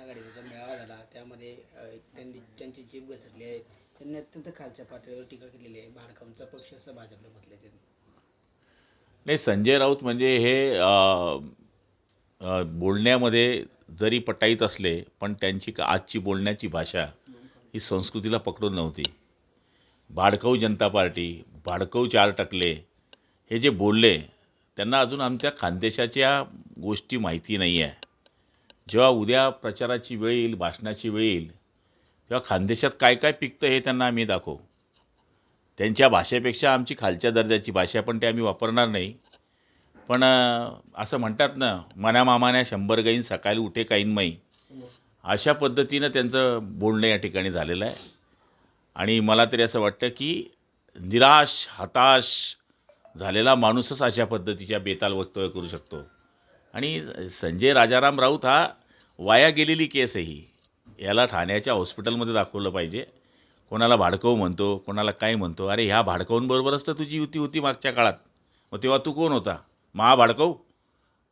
आघाडीचा जो मेळावा झाला त्यामध्ये त्यांनी त्यांची जीभ घसरली आहे त्यांनी अत्यंत खालच्या पातळीवर टीका केलेली आहे. भाडकाऊंचा पक्ष असं भाजपला म्हटलं त्यांनी. नाही संजय राऊत म्हणजे हे बोलण्यामध्ये जरी पटाईत असले पण त्यांची का- आजची बोलण्याची भाषा ही संस्कृतीला पकडून नव्हती. भाडकऊ जनता पार्टी भाडकऊ चार टकले हे जे बोलले त्यांना अजून आमच्या खानदेशाच्या गोष्टी माहिती नाही आहे जेव्हा उद्या प्रचाराची वेळ येईल भाषणाची वेळ येईल तेव्हा खानदेशात काय काय पिकतं हे त्यांना आम्ही दाखवू. त्यांच्या भाषेपेक्षा आमची खालच्या दर्जाची भाषा पण ते आम्ही वापरणार नाही. पण असं म्हणतात ना मना शंभर गाईन सकाळी उठे काईन माई. अशा पद्धतीनं त्यांचं बोलणं या ठिकाणी झालेलं आहे. आणि मला तरी असं वाटतं की निराश हताश झालेला माणूसच अशा पद्धतीच्या बेताल वक्तव्य करू शकतो. आणि संजय राजाराम राऊत हा वाया गेलेली केस आहे ही. याला ठाण्याच्या हॉस्पिटलमध्ये दाखवलं पाहिजे. कोणाला भाडकव म्हणतो कोणाला काय म्हणतो अरे ह्या भाडकवूंबरोबरच तर तुझी युती होती मागच्या काळात. मग तेव्हा तू कोण होता? महा भाडकव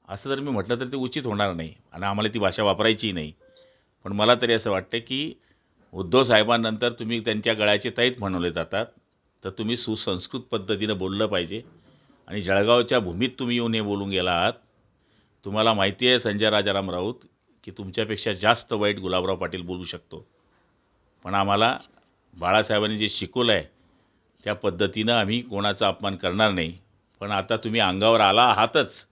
असं जर मी म्हटलं तर ते उचित होणार नाही आणि आम्हाला ती भाषा वापरायची नाही. पण मला तरी असं वाटतं की उद्धव साहेबांनंतर तुम्ही त्यांच्या गळ्याचे तैत म्हणवले जातात. तर तुम्ही सुसंस्कृत पद्धतीनं बोललं पाहिजे. आणि जळगावच्या भूमीत तुम्ही येऊन हे बोलून गेला आहात तुम्हाला माहिती आहे संजय राजाराम राऊत की तुमच्यापेक्षा जास्त वाईट गुलाबराव पाटील बोलू शकतो. पण आम्हाला बाळासाहेबांनी जे शिकवलं आहे त्या पद्धतीनं आम्ही कोणाचा अपमान करणार नाही. पण आता तुम्ही अंगावर आला आहातच.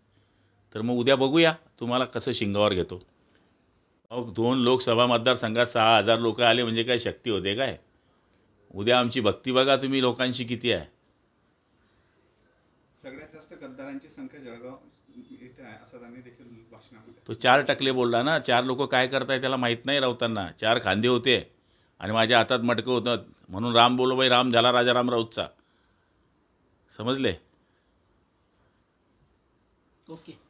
तर मग उद्या बघूया तुम्हाला कसं शिंगावर घेतो. अहो दोन लोकसभा मतदारसंघात सहा हजार लोक आले म्हणजे काय शक्ती होते काय? उद्या आमची भक्ती बघा तुम्ही लोकांशी किती आहे. सगळ्यात जास्त गद्दारांची संख्या जळगाव इथे आहे असं त्यांनी देखील भाषणामध्ये. तो चार टकले बोलला ना चार लोक काय करताय त्याला माहीत नाही राऊतांना. चार खांदे होते. आणि माझ्या हातात मटकं होतं. म्हणून राम बोलो बाई राम झाला राजा राम राऊतचा. समजले? ओके.